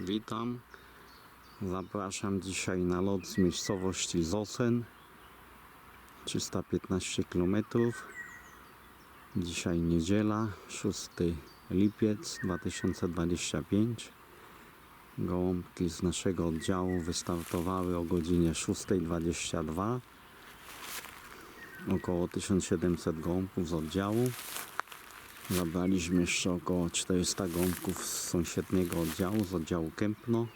Witam. Zapraszam dzisiaj na lot z miejscowości Zosen. 315 km. Dzisiaj niedziela, 6 lipiec 2025. Gołąbki z naszego oddziału wystartowały o godzinie 6.22. Około 1700 gołąbków z oddziału. Zabraliśmy jeszcze około 400 gąbków z sąsiedniego oddziału, z oddziału Kępno.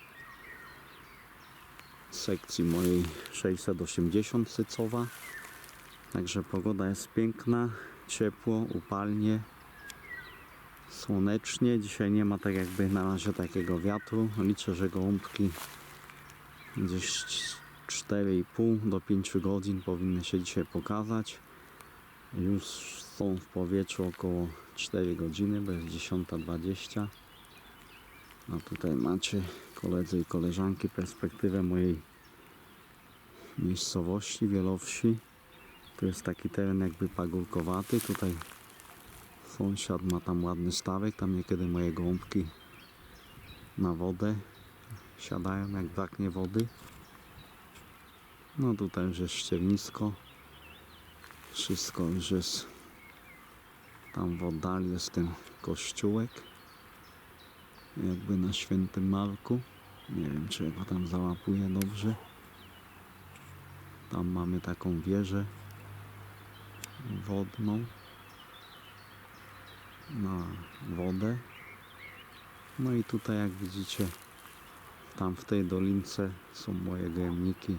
Sekcji mojej 680 cycowa. Także pogoda jest piękna, ciepło, upalnie, słonecznie. Dzisiaj nie ma tak jakby na razie takiego wiatru. Liczę, że gołąbki gdzieś 4,5 do 5 godzin powinny się dzisiaj pokazać. Już są w powietrzu około 4 godziny, bo jest 10.20. A tutaj macie koledzy i koleżanki perspektywę mojej miejscowości, wielowsi. Tu jest taki teren jakby pagórkowaty. Tutaj sąsiad ma tam ładny stawek. Tam niekiedy moje gąbki na wodę siadają jak braknie wody. No tutaj już jest ściernisko. Wszystko już jest tam w oddali jest ten kościółek. Jakby na świętym Marku. Nie wiem czy go tam załapuję dobrze. Tam mamy taką wieżę wodną na wodę. No i tutaj jak widzicie tam w tej dolince są moje gębniki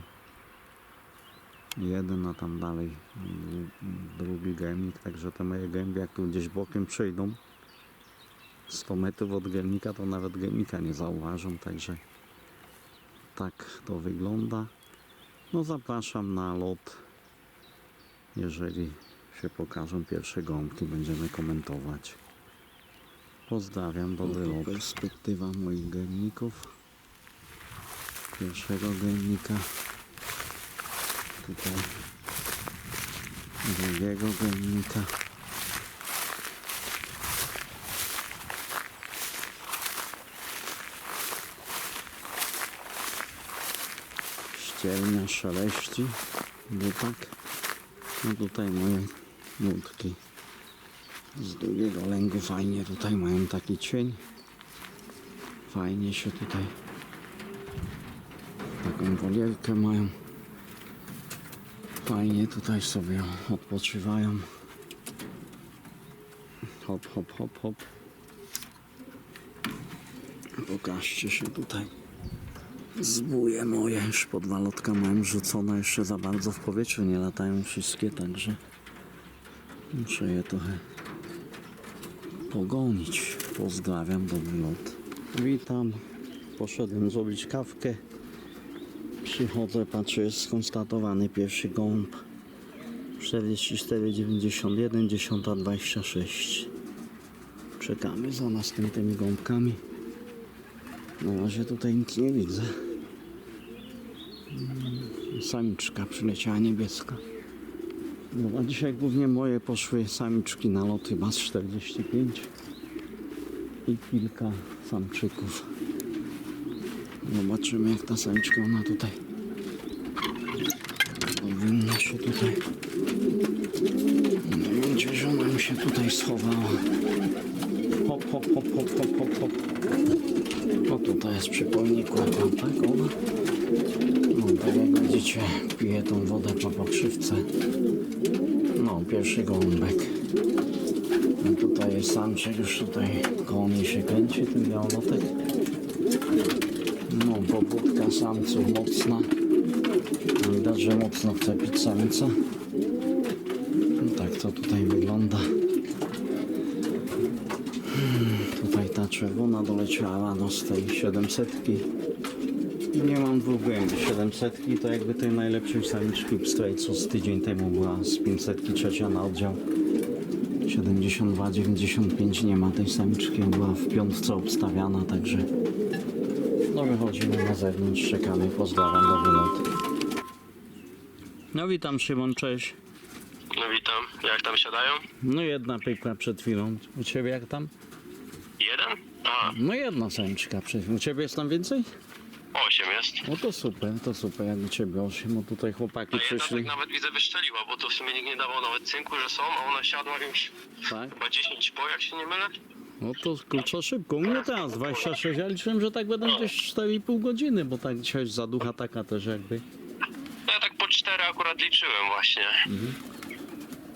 jeden, a tam dalej dru- drugi gębnik, także te moje gębie jak tu gdzieś bokiem przejdą 100 metrów od gębnika, to nawet gębnika nie zauważą, także tak to wygląda. No zapraszam na lot, jeżeli się pokażą pierwsze gąbki, będziemy komentować. Pozdrawiam, dobry lot. Perspektywa moich gębników. Pierwszego gębnika tutaj drugiego gębnika. Ścielnia szeleści, butak. No tutaj moje łódki z drugiego lęgu fajnie tutaj mają taki cień. Fajnie się tutaj taką wolierkę mają. Fajnie tutaj sobie odpoczywają. Hop, hop, hop, hop. Pokażcie się tutaj. Zbóje moje już pod walotka mają rzucone jeszcze za bardzo w powietrzu. Nie latają wszystkie, także muszę je trochę pogonić. Pozdrawiam, dobry lot. Witam. Poszedłem zrobić kawkę. Przychodzę, patrzę, jest skonstatowany pierwszy gołąb. 44,91, 10,26. Czekamy za następnymi gąbkami. Na razie tutaj nic nie widzę. Mm, Samiczka przyleciała niebieska. No, a dzisiaj głównie moje poszły samiczki na lot chyba z 45 i kilka samczyków. Zobaczymy jak ta samiczka ona tutaj powinna się tutaj wiem gdzieś ona mi się tutaj schowała. Hop hop hop hop hop hop hop. O tutaj jest przy polniku tam, tak ona. No tak jak widzicie pije tą wodę po pokrzywce. No pierwszy gołąbek no tutaj jest samczyk już tutaj koło mnie się kręci ten białolotek no, samców mocna. Widać, że mocno chce pić samica. No tak to tutaj wygląda. Hmm, Tutaj ta czerwona doleciała rano z tej 700. Nie mam dwóch głębi. 700 to jakby tej najlepszej samiczki pstrej, co z tydzień temu była z 500 trzecia na oddział. 72, 95 nie ma tej samiczki, była w piątce obstawiana, także no wychodzimy na zewnątrz, czekamy, pozdrawiam, dobry lot. No witam Szymon, cześć. No witam. Jak tam siadają? No jedna pykła przed chwilą. U Ciebie jak tam? Jeden? A, No jedna samiczka. Przy- U ciebie jest tam więcej? osiem jest. No to super, to super, jak u ciebie osiem, bo tutaj chłopaki No jedna przyszli. tak nawet widzę wyszczeliła, bo to w sumie nikt nie dawał nawet cynku, że są, a ona siadła już Tak? chyba 10 po, jak się nie mylę. No to kurczę szybko. U mnie teraz 26, ja liczyłem, że tak będą gdzieś 4,5 godziny, bo tak dzisiaj zaducha taka też jakby. No ja tak po 4 akurat liczyłem właśnie.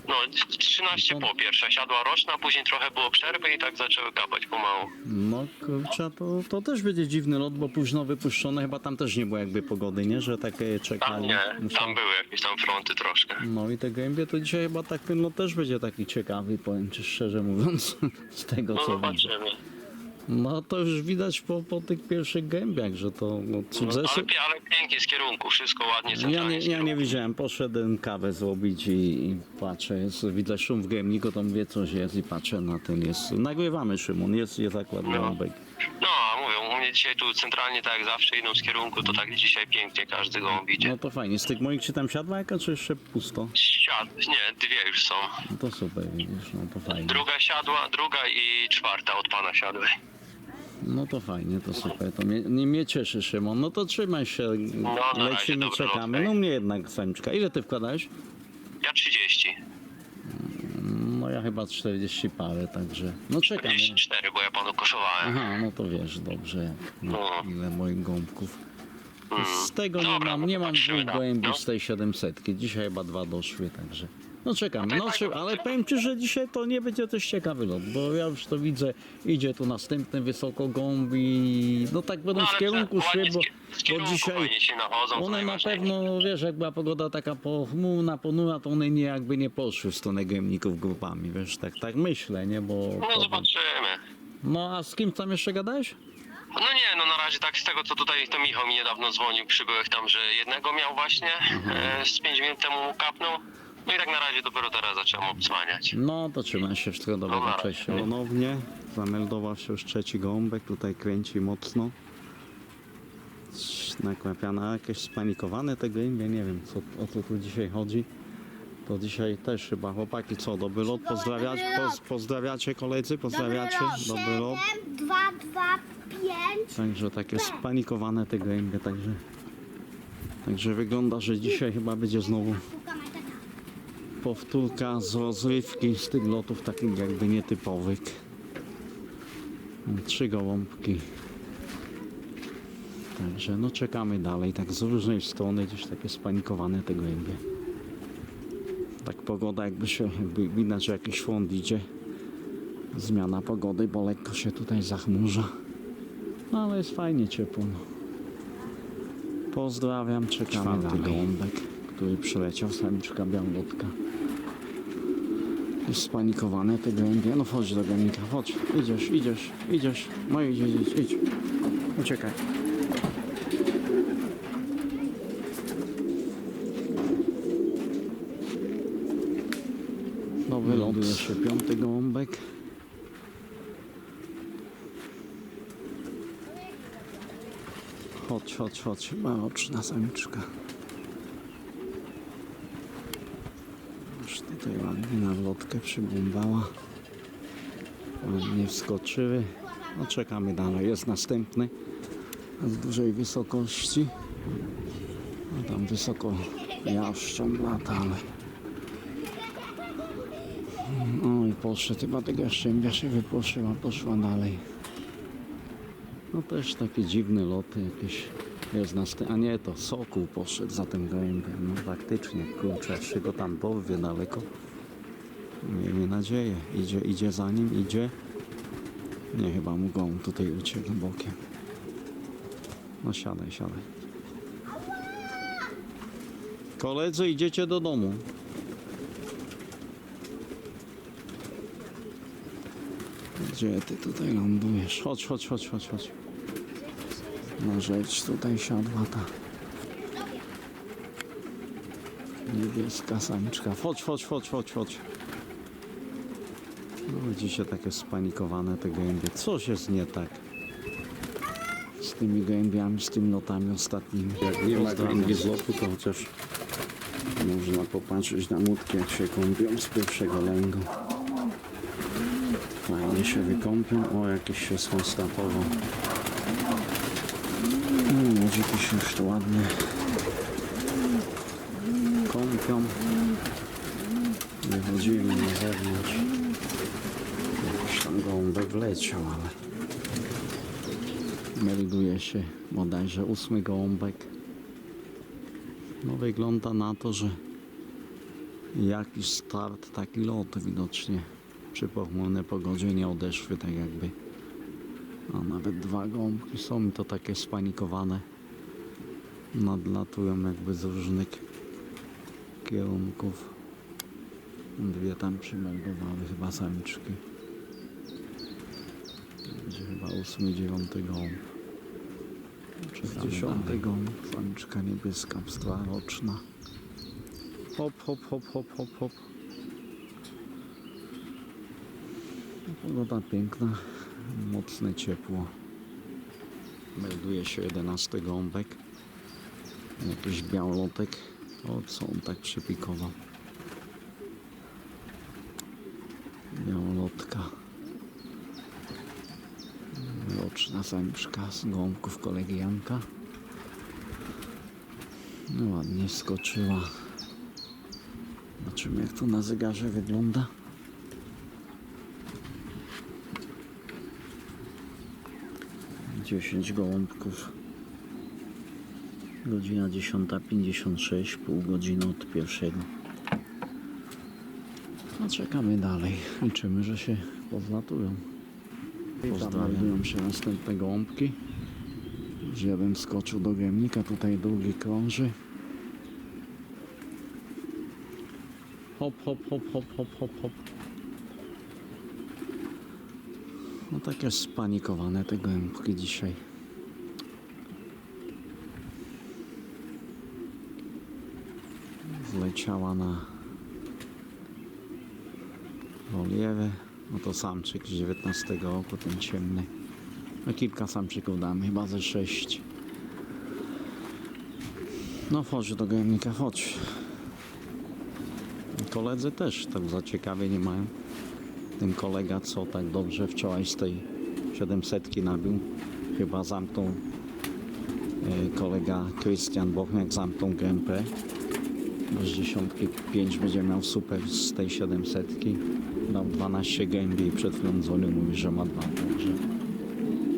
No, 13 po pierwsza siadła roczna, później trochę było przerwy i tak zaczęły kapać pomału. No kurczę, to, to też będzie dziwny lot, bo późno wypuszczone, chyba tam też nie było jakby pogody, nie? Że takie Tam czekali. nie, tam były jakieś tam fronty troszkę. No i te gębie to dzisiaj chyba tak lot też będzie taki ciekawy, powiem ci szczerze mówiąc, z tego No co widzę. zobaczymy. No to już widać po, po tych pierwszych gębiach, że to no, No, zeszły... ale, pie- ale pięknie z kierunku, wszystko ładnie Ja centralnie nie, z ja nie kierunku. widziałem, poszedłem kawę zrobić i, i patrzę, jest, widać szum w gębniku, to mówię coś jest i patrzę na ten, jest, nagrywamy Szymon, jest, jest akurat No. gąbek. No, a mówią, u mnie dzisiaj tu centralnie tak jak zawsze idą z kierunku, to tak dzisiaj pięknie każdy gołąb idzie. No to fajnie, z tych moich czy tam siadła jaka, czy jeszcze pusto? Siad, nie, dwie już są. No to super, widzisz, no to fajnie. Druga siadła, druga i czwarta od pana siadły. No to fajnie, to super, to mnie, nie mnie cieszy Szymon, no to trzymaj się, na razie, lecimy, czekamy, no mnie jednak samiczka. Ile ty wkładałeś? Ja 30. No ja chyba 40 parę, także, no czekamy. 44, bo ja panu koszowałem. Aha, no to wiesz dobrze, No. ile moich gąbków. Mm. Z tego nie Dobra, mam, no nie mam dwóch na- gołębi no. z tej 700. Dzisiaj chyba dwa doszły, także. No czekam, No czy, ale powiem Ci, że dzisiaj to nie będzie też ciekawy lot, bo ja już to widzę, idzie tu następny wysoko gąbi, no tak będą No, w ale kierunku tak, szły, bo, z bo kierunku dzisiaj fajnie się nachodzą, to one na najważniejsze. pewno, wiesz, jak była pogoda taka pochmurna, ponura, to one nie jakby nie poszły w stronę gębników grupami, wiesz, tak, tak myślę, nie, bo... No zobaczymy. No a z kim tam jeszcze gadałeś? No nie, no na razie tak z tego co tutaj to Michał mi niedawno dzwonił, przybyłek tam, że jednego miał właśnie, e, z 5 minut temu mu kapnął. No i tak na razie dopiero teraz zacząłem obsłaniać. No to trzymaj się wszystkiego dobrego, Dobra. cześć. Ponownie zameldował się już trzeci gąbek, tutaj kręci mocno. Nakłapiana, jakieś spanikowane te gębie, nie wiem co, o co tu dzisiaj chodzi. To dzisiaj też chyba chłopaki co, dobry lot, pozdrawiacie, poz, pozdrawiacie koledzy, pozdrawiacie, dobry lot. 7, 2, 2, 5. Także takie spanikowane te gębie, także, także wygląda, że dzisiaj chyba będzie znowu powtórka z rozrywki z tych lotów takich jakby nietypowych. Trzy gołąbki. Także no czekamy dalej, tak z różnej strony gdzieś takie spanikowane te gołębie. Tak pogoda jakby się, jakby widać, że jakiś front idzie. Zmiana pogody, bo lekko się tutaj zachmurza. No ale jest fajnie ciepło. No. Pozdrawiam, czekamy na gołąbek, który przyleciał, samiczka białotka. Jest spanikowane te gołębie. No chodź do gołębnika, chodź. Idziesz, idziesz, idziesz. No idź, idź, idź. Uciekaj. Nowy ląduje się piąty gołąbek. Chodź, chodź, chodź. Maroczna samiczka. Tutaj ładnie na lotkę przybumbała. Ładnie wskoczyły. No czekamy dalej. Jest następny z dużej wysokości. No tam wysoko jaszczą lata, ale... No i poszedł. Chyba tego jaszczębia się wypłoszyła, poszła dalej. No też takie dziwne loty jakieś. Jest następny, a nie to sokół poszedł za tym gołębiem. No faktycznie, kurczę, jeszcze go tam porwie daleko. Miejmy nadzieję. Idzie, idzie za nim, idzie. Nie, chyba mu gołąb tutaj uciekł bokiem. No siadaj, siadaj. Koledzy, idziecie do domu. Gdzie ty tutaj lądujesz? Chodź, chodź, chodź, chodź, chodź. Na rzecz tutaj siadła ta niebieska samiczka. Chodź, chodź, chodź, chodź, chodź. No dzisiaj takie spanikowane te gołębie. Coś jest nie tak z tymi gołębiami, z tymi lotami ostatnimi. Jak nie ma gołębi z lotu, to chociaż można popatrzeć na mutki, jak się kąpią z pierwszego lęgu. Fajnie się wykąpią. O, jakiś się skonstatował. Młodziki się już tu ładnie kąpią. Wychodzimy na zewnątrz. Jakiś tam gołąbek wleciał, ale melduje się bodajże ósmy gołąbek. No wygląda na to, że jakiś start, taki lot widocznie przy pochmurnej pogodzie nie odeszły tak jakby. A nawet dwa gąbki są to takie spanikowane. Nadlatują jakby z różnych kierunków. Dwie tam przymeldowały chyba samiczki. Będzie chyba ósmy, dziewiąty gołąb. Czy dziesiąty gołąb, samiczka niebieska, pstwa roczna. Hop, hop, hop, hop, hop, hop. Pogoda piękna, mocne ciepło. Melduje się 11 gąbek. Jakiś białolotek. O, co on tak przypikował? Białolotka. Roczna samiczka z gąbków kolegi Janka. No ładnie skoczyła. Zobaczymy jak to na zegarze wygląda. Dziesięć gołąbków. Godzina 10.56, pół godziny od pierwszego. No czekamy dalej. Liczymy, że się pozlatują. Pozdrawiam się następne gołąbki. Że ja bym skoczył do gębnika, tutaj drugi krąży. Hop, hop, hop, hop, hop, hop, hop. No takie spanikowane te gołębki dzisiaj. Zleciała na wolierę. No to samczyk z 19 roku, ten ciemny. No kilka samczyków damy, chyba ze sześć. No chodź do gojemnika, chodź. Koledzy też tak za ciekawie nie mają. Ten kolega, co tak dobrze wczoraj z tej 700 nabił, chyba zamknął e, kolega Krystian Bochniak zamknął GMP. Z dziesiątki 5 będzie miał super z tej 700. Dał 12 gębi i przed chwilą dzwonił, mówi, że ma dwa. Także,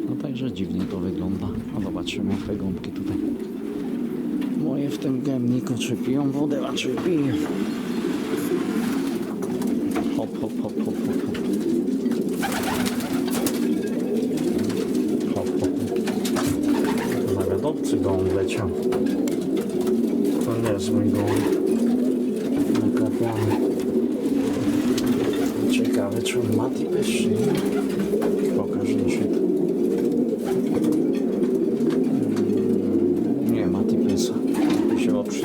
no także dziwnie to wygląda. No zobaczymy te gąbki tutaj. Moje w tym gębniku czy piją wodę, a czy piją. Hop, hop, hop, hop, hop, hop. Hop, hop, hop. Zawiadowcy gołąb leciał. To nie jest mój gołąb. Nakapany. Ciekawe, czy on ma typy, czy nie? Pokaż mi się. Mm, Nie ma typesa. się oprzy.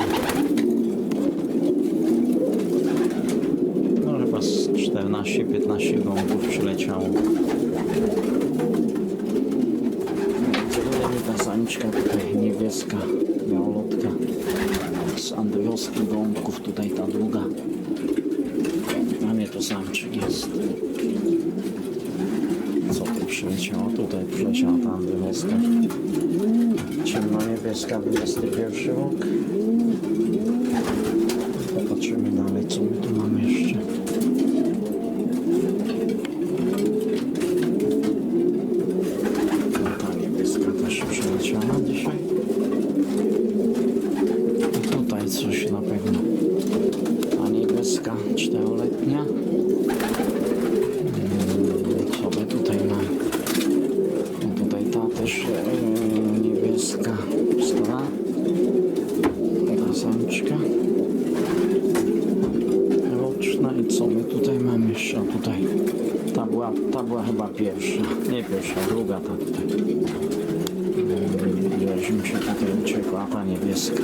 No chyba z 14-15 gąbków przyleciało. Celujemy ta samiczka tutaj niebieska, białolotka. Z tutaj ta druga. A nie to samczyk jest. Co tu przyleciało? Tutaj przyleciała ta andryjowska. Ciemno-niebieska, 21 rok. Popatrzymy dalej, co my tu mamy jeszcze. Ta niebieska też przyleciała dzisiaj. I tutaj coś na pewno. Ta niebieska, czteroletnia. Mm, Co my tutaj mamy? No tutaj ta też e, niebieska, stara. Ta samczka. Roczna i co my tutaj mamy jeszcze? O, tutaj. Ta była, ta była chyba pierwsza. Nie pierwsza, druga ta tutaj. Gdzieś mi się tutaj uciekła, ta niebieska.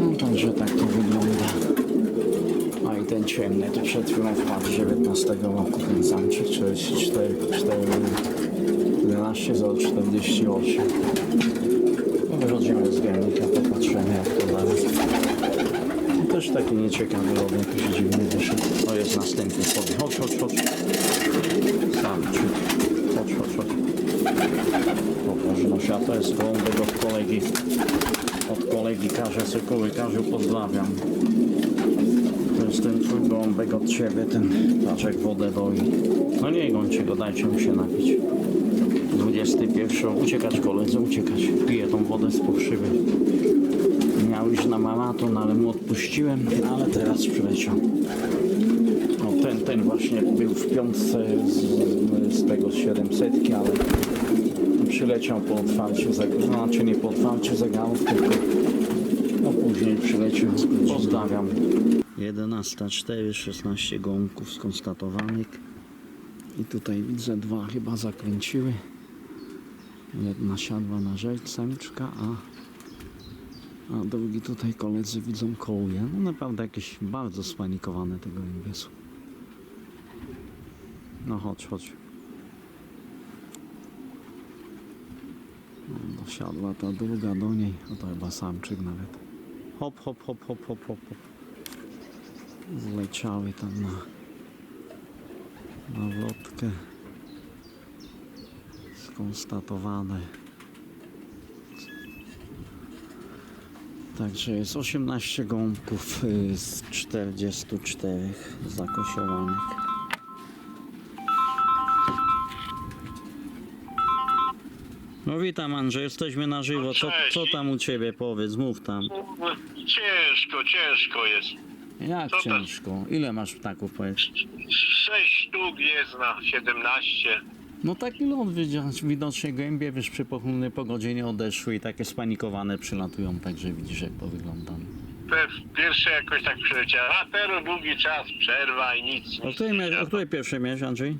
No także tak to wygląda. A i ten ciemny, to przed chwilą wpadł z 19 roku, ten samczyk 44, 4, 11 048. No wychodzimy z gębnika, popatrzymy jak to dalej. No też taki nieciekawy lot, jakiś dziwny wyszedł. O, jest następny sobie. Chodź, chodź, chodź. Samczyk. Chodź, chodź, chodź. Poproszę, no światło jest gołąbek od kolegi. Od kolegi Kasia Sokoły. Kaziu, pozdrawiam. To jest ten twój gołąbek od ciebie, ten paczek wodę doi. No nie gońcie go, dajcie mu się napić. 21. Uciekać koledzy, uciekać. Piję tą wodę z pokrzywy. Miał iść na maraton, ale mu odpuściłem, ale teraz przyleciał. No ten, ten właśnie był w piątce z, z tego z 700, ale przyleciał po otwarciu zegarów, znaczy nie po otwarciu zegarów, tylko no później przyleciał. Pozdrawiam. 11.4, 16 gołąbków skonstatowanych. I tutaj widzę dwa chyba zakręciły. Jedna siadła na rzecz samiczka, a, a drugi tutaj koledzy widzą kołuje. No naprawdę jakieś bardzo spanikowane tego są. No chodź, chodź. No, dosiadła ta druga do niej, a to chyba samczyk nawet. Hop, hop, hop, hop, hop, hop, hop. Zleciały tam na, na lotkę. Skonstatowane. Także jest 18 gąbków y, z 44 zakosiowanych. No witam Andrzej, jesteśmy na żywo. Co, Cześć. co tam u Ciebie? Powiedz, mów tam. Ciężko, ciężko jest. Jak Co ciężko? Ile masz ptaków, powiedz? Sześć sztuk jest na 17. No taki lot widzisz, widocznie gołębie wiesz, przy pochmurnej pogodzie nie odeszły i takie spanikowane przylatują, także widzisz jak to wygląda. Pierwsze jakoś tak przyleciały, a teraz długi czas, przerwa i nic. O nic której, nie miałeś, o siadło. której pierwsze miałeś, Andrzej?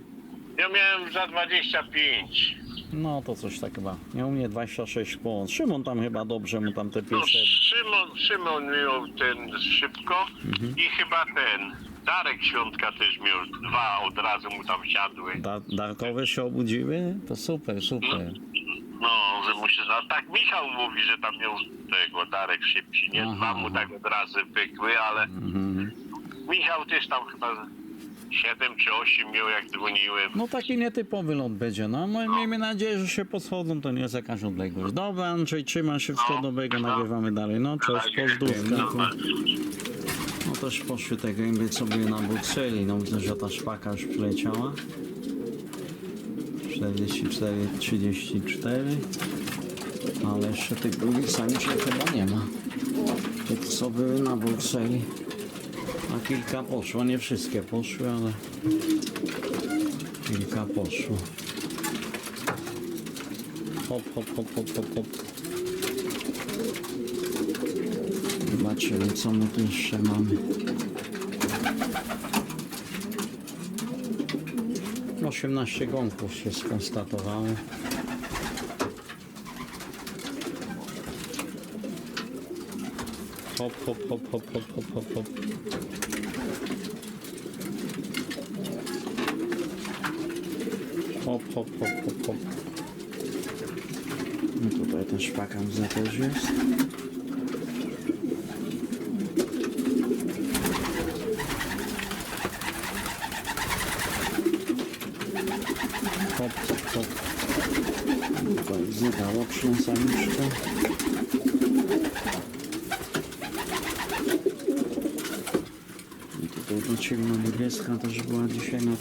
Ja miałem za 25. No to coś tak chyba. Ja u mnie 26 po. Szymon tam chyba dobrze mu tam te No. Szymon, Szymon miał ten szybko Mhm. i chyba ten Darek Świątka też miał dwa, od razu mu tam siadły. Da, darkowe się obudziły? To super, super. No, że mu się za... Tak Michał mówi, że tam miał tego Darek szybciej, nie? Dwa mu aha. tak od razu pykły, ale Mhm. Michał też tam chyba 7 czy 8 miał jak dzwoniłem. No taki nietypowy lot będzie. No my miejmy nadzieję, że się poschodzą, to nie jest jakaś odległość. Dobra Andrzej, trzymaj się wszystkiego No, dobrego, no. nagrywamy dalej. No cześć, pozdrówka. No, No też poszły te gęby, co były na Brukseli. No widzę, że ta szpaka już przyleciała. 44, 34. Ale jeszcze tych drugich samiczek chyba nie ma. Tych, co były na Brukseli. A kilka poszło, nie wszystkie poszły, ale kilka poszło. Hop, hop, hop, hop, hop, hop. Zobaczymy, co my tu jeszcze mamy. 18 gąbków się skonstatowało. Hop, hop, hop, hop, hop, hop, hop, hop. Hop, hop, hop, hop, hop. No tutaj ten szpakan za też jest. Hop, hop, hop. Tutaj zjadała przy samiczkę. I tutaj ta ciemno-niebieska też była dzisiaj na. No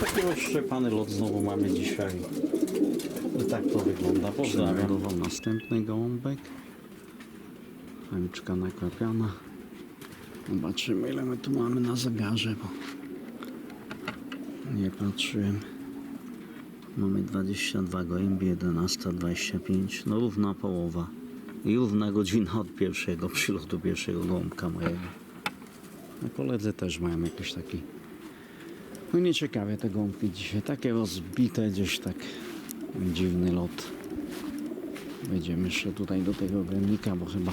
taki rozszczepany lot znowu mamy dzisiaj. I tak to wygląda. Pozdrawiam. Następny gołąbek. Samiczka naklepiana. Zobaczymy ile my tu mamy na zegarze, bo nie patrzyłem. Mamy 22 gołębie, 11.25, no równa połowa. I równa godzina od pierwszego przylotu pierwszego gołąbka mojego. A koledzy też mają jakiś taki... No nieciekawie te gąbki dzisiaj, takie rozbite gdzieś tak. Dziwny lot. Wejdziemy jeszcze tutaj do tego gremnika, bo chyba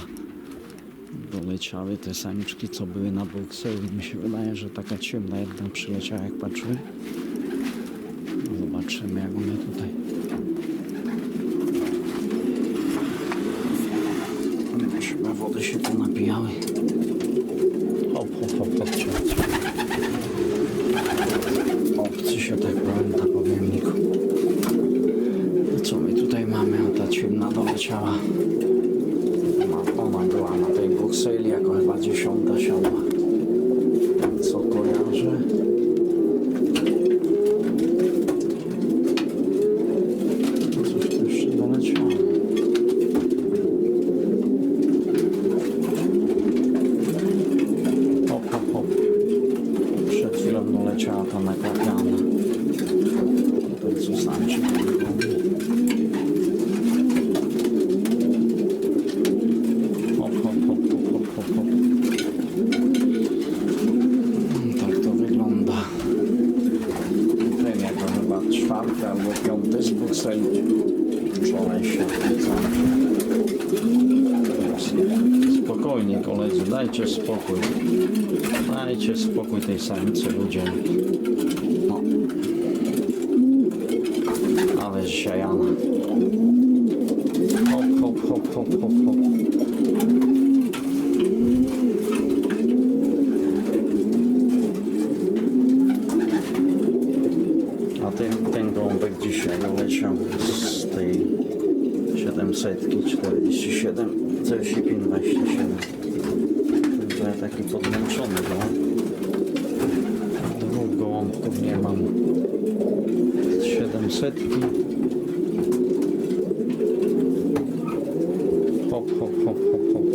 doleciały te samiczki, co były na Brukseli. Mi się wydaje, że taka ciemna jedna przyleciała, jak patrzyłem. Zobaczymy, jak one tutaj. One chyba wody się tu napijały. Hop, hop, hop, patrzcie. Obcy się tak powiem na pojemniku. Co my tutaj mamy? A ta ciemna doleciała. Ma- Ona była na tej Brukseli jako chyba dziesiąta siadła. Co kojarzę? Coś tu jeszcze doleciało. Hop, hop, hop. Przed chwilą doleciała ta nakrapiana. Tutaj co sam się Hop, hop, hop, hop, hop, hop, hop. Mm, Tak to wygląda. Ten jako chyba czwarty albo piąty z Brukseli. Wczoraj się Spokojnie koledzy, dajcie spokój. Dajcie spokój tej samicy ludzie. No. Ale ziajana. Hop, hop, hop, hop, hop, hop. A ten, ten gąbek dzisiaj leciał z tej 700 47 45 27 Trochę taki podmęczony no. Dwóch gołąbków nie mam 700 Hop, hop, hop, hop, hop.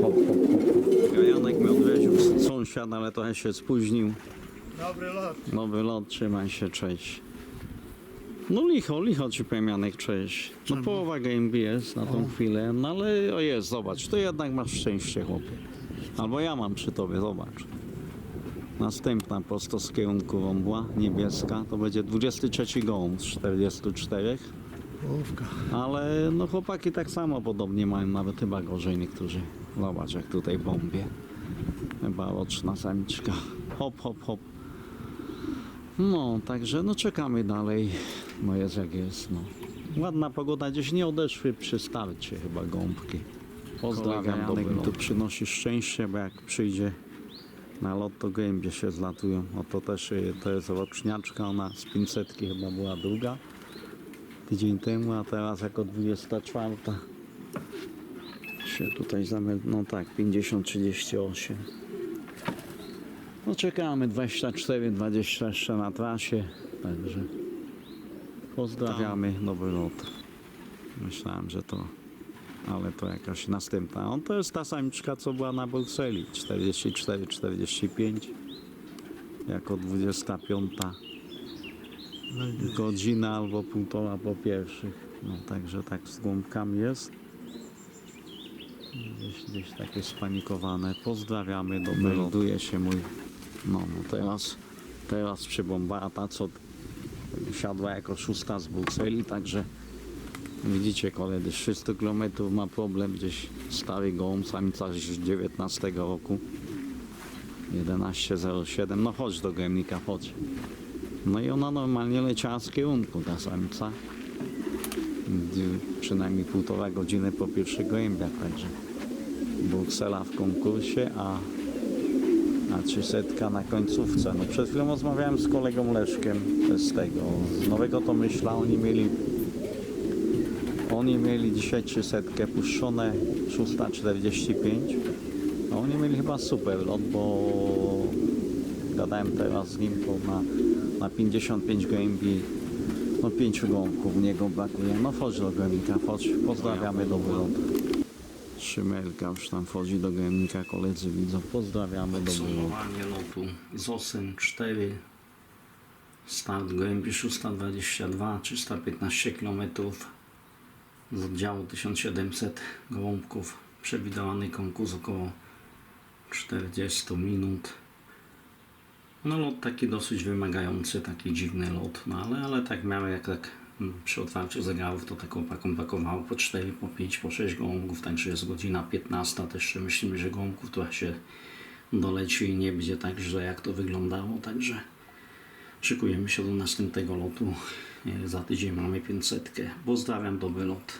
Hop. Janek mnie odwiedził sąsiad, ale trochę się spóźnił. Nowy lot, trzymaj się, cześć. No licho, licho ci powiem Janek, cześć. No połowa GMB jest na tą chwilę, no ale o jest, zobacz, to jednak masz szczęście chłopie. Albo ja mam przy tobie, zobacz. Następna prosto z kierunku wąbła, niebieska, to będzie 23 gołąb z 44. Połówka. Ale no chłopaki tak samo podobnie mają, nawet chyba gorzej niektórzy. Zobacz jak tutaj bombie. Chyba roczna samiczka. Hop, hop, hop. No, także no czekamy dalej. No jest jak jest, no. Ładna pogoda, gdzieś nie odeszły przy starcie chyba gąbki. Pozdrawiam, mi tu przynosi szczęście, bo jak przyjdzie na lot, to gębie się zlatują. No to też y, to jest roczniaczka, ona z 500 chyba była druga tydzień temu, a teraz jako 24 się tutaj zamel... no tak, 50-38 no czekamy 24-20 jeszcze na trasie także pozdrawiamy nowy lot myślałem, że to ale to jakaś następna on to jest ta samiczka co była na Brukseli 44-45 jako 25 godzina albo półtora po pierwszych. No także tak z gąbkami jest. Gdzieś, gdzieś takie spanikowane. Pozdrawiamy, do melduje się mój. No, no teraz, teraz przy bombata, co siadła jako szósta z Brukseli, także widzicie koledzy, 300 km ma problem gdzieś stary gołąb, samica z 19 roku. 11.07, no chodź do gojemnika, chodź. No i ona normalnie leciała z kierunku, ta samica. Przynajmniej półtora godziny po pierwszych gołębiach, także Bruksela w konkursie, a, a 300 na końcówce. No przed chwilą rozmawiałem z kolegą Leszkiem z tego, z Nowego Tomyśla, oni mieli oni mieli dzisiaj 300 puszczone 645, a oni mieli chyba super lot, bo gadałem teraz z nim, to na, na 55 gołębi, no 5 gołąbków u niego brakuje. No chodź do gołębnika, chodź, pozdrawiamy dobry lot. Szymelka już tam wchodzi do gołębnika, koledzy widzą, pozdrawiamy dobry lot. Podsumowanie lotu z OSEM 4, start gołębi 622, 315 km, z oddziału 1700 gołąbków, przewidywany konkurs około 40 minut. No lot taki dosyć wymagający, taki dziwny lot, no ale, ale tak miałem jak tak przy otwarciu zegarów to tak opakom pakowało po 4, po 5, po 6 gołąbków, także jest godzina 15, też myślimy, że gołąbków trochę się doleci i nie będzie tak źle jak to wyglądało, także szykujemy się do następnego lotu E, Za tydzień mamy 500. Pozdrawiam, dobry lot.